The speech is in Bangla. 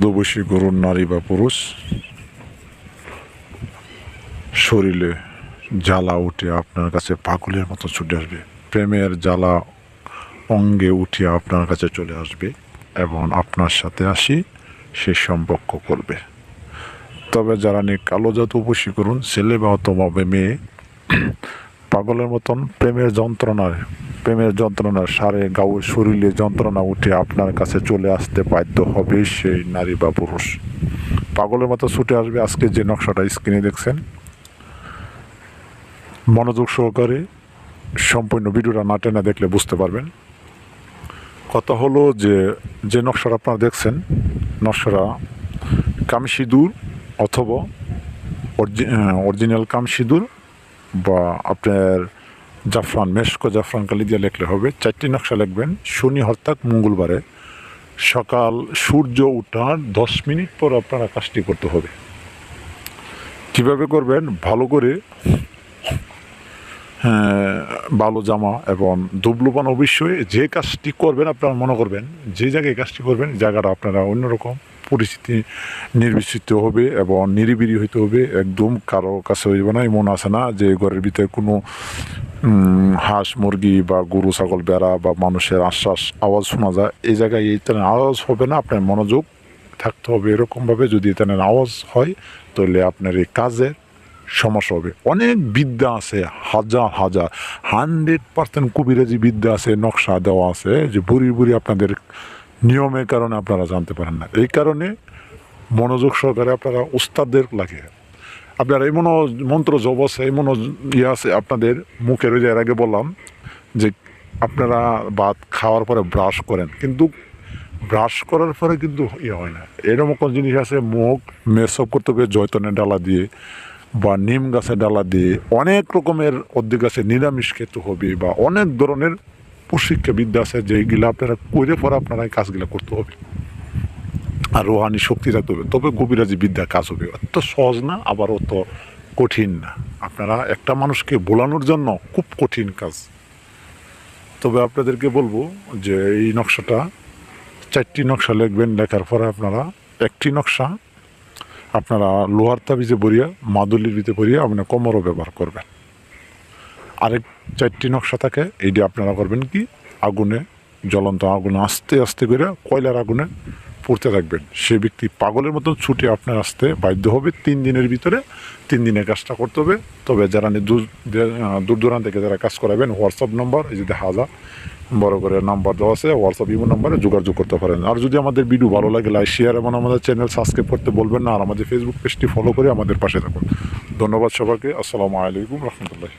মধ্যবয়সী গরুর নারী বা পুরুষ, শরীরে জ্বালা উঠে আপনার কাছে পাগলের মতো ছুটে আসবে। প্রেমের জ্বালা অঙ্গে উঠে আপনার কাছে চলে আসবে এবং আপনার সাথে আসি, সে সম্পর্ক করবে। তবে যারা নিয়ে কালো জাত উপসী করুন, ছেলে বা অথবা মেয়ে, পাগলের মতন প্রেমের যন্ত্রণার প্রেমের যন্ত্রণার সারে গাউ শরীরে যন্ত্রণা উঠে আপনার কাছে চলে আসতে বাধ্য হবে সেই নারী বা পুরুষ। পাগলের মতো ছুটে আসবে আজকে যে নকশাটা স্ক্রিনে দেখছেন। মনোযোগ সহকারে সম্পূর্ণ ভিডিওটা না দেখলে বুঝতে পারবেন। কথা হলো যে যে নকশাটা আপনারা দেখছেন, নকশাটা কামসিঁদুর অথবা অরিজিনাল কামসিঁদুর বা আপনার জাফরান মেশকো জাফরান কালি দিয়ে লিখলে হবে। চারটি নকশা লিখবেন। শনি হরতাক মঙ্গলবারে। সকাল সূর্য ওঠার দশ মিনিট পর আপনারা কাজটি করতে হবে। কীভাবে করবেন? ভালো করে হ্যাঁ, ভালো জামা এবং দুবলুপান অবশ্যই যে কাজটি করবেন আপনারা মনে করবেন যে জায়গায় কাজটি করবেন জায়গাটা আপনারা অন্যরকম পরিস্থিতি নির্বিচিত হবে এবং নিরিবিরি হইতে হবে। একদম কারও কাছে হইবে না এমন আছে না যে ঘরের ভিতরে কোনো হাঁস, মুরগি বা গরু, ছাগল, বেড়া বা মানুষের আশ্বাস, আওয়াজ শোনা যায়। এই জায়গায় এই ধরনের আওয়াজ হবে না, আপনার মনোযোগ থাকতে হবে। এরকমভাবে যদি এই আওয়াজ হয়, তাহলে আপনার এই কাজের সমস্যা হবে। অনেক বিদ্যা আছে, হাজার হাজার, হান্ড্রেড পার্সেন্ট কবিরাজি বিদ্যা আছে, নকশা দেওয়া আছে, যে বুড়ি বুড়ি আপনাদের নিয়মের কারণে আপনারা জানতে পারেন না। এই কারণে মনোযোগ সহকারে আপনারা উস্তাদদের লাগে। আপনার এমন মন্ত্র জব আছে এমন ইয়ে আছে আপনাদের মুখের ওই আগে বললাম যে আপনারা ভাত খাওয়ার পরে ব্রাশ করেন, কিন্তু ব্রাশ করার পরে কিন্তু ইয়ে হয় না। এরকম কোন জিনিস আছে? মুখ মেসব করতে হবে জয়তনের ডালা দিয়ে বা নিম গাছের ডালা দিয়ে অনেক রকমের অর্ধেক গাছে নিরামিষ খেতে হবে বা অনেক ধরনের প্রশিক্ষা বিদ্যা আছে যেগুলো আপনারা করে পরে আপনারা এই কাজগুলো করতে হবে। আর রোহানি শক্তি থাকতে হবে। তবে কবিরাজি বিদ্যা কাজ হবে। অত সহজ না, আবার অত কঠিন না। আপনারা একটা মানুষকে বোলানোর জন্য খুব কঠিন কাজ। তবে আপনাদেরকে বলব যে এই নকশাটা, চারটি নকশা লিখবেন, লেখার পরে আপনারা একটি নকশা, আপনারা লোহার তাবিজে বরিয়া মাদুলির ভিতরে বরিয়া আপনি কোমরও ব্যবহার করবেন। আরেক চারটি নকশা থাকে, এইটি আপনারা করবেন কি? আগুনে, জ্বলন্ত আগুনে আস্তে আস্তে করে কয়লার আগুনে পড়তে থাকবেন। সে ব্যক্তি পাগলের মতন ছুটে আপনার আসতে বাধ্য হবে। তিন দিনের ভিতরে তিন দিনের কাজটা করতে হবে। তবে যারা দূর দূর দূরান্ত থেকে যারা কাজ করাবেন হোয়াটসঅ্যাপ নম্বর এই যে দেখা যায়, বড় করে নাম্বার দেওয়া আছে হোয়াটসঅ্যাপ ইমো নাম্বারে যোগাযোগ করতে পারেন। আর যদি আমাদের ভিডিও ভালো লাগে লাইক শেয়ার এবং আমাদের চ্যানেল সাবস্ক্রাইব করতে বলবেন না, আর আমাদের ফেসবুক পেজটি ফলো করে আমাদের পাশে থাকুন। ধন্যবাদ সবাইকে। আসসালামু আলাইকুম, রহমতুল্লাহ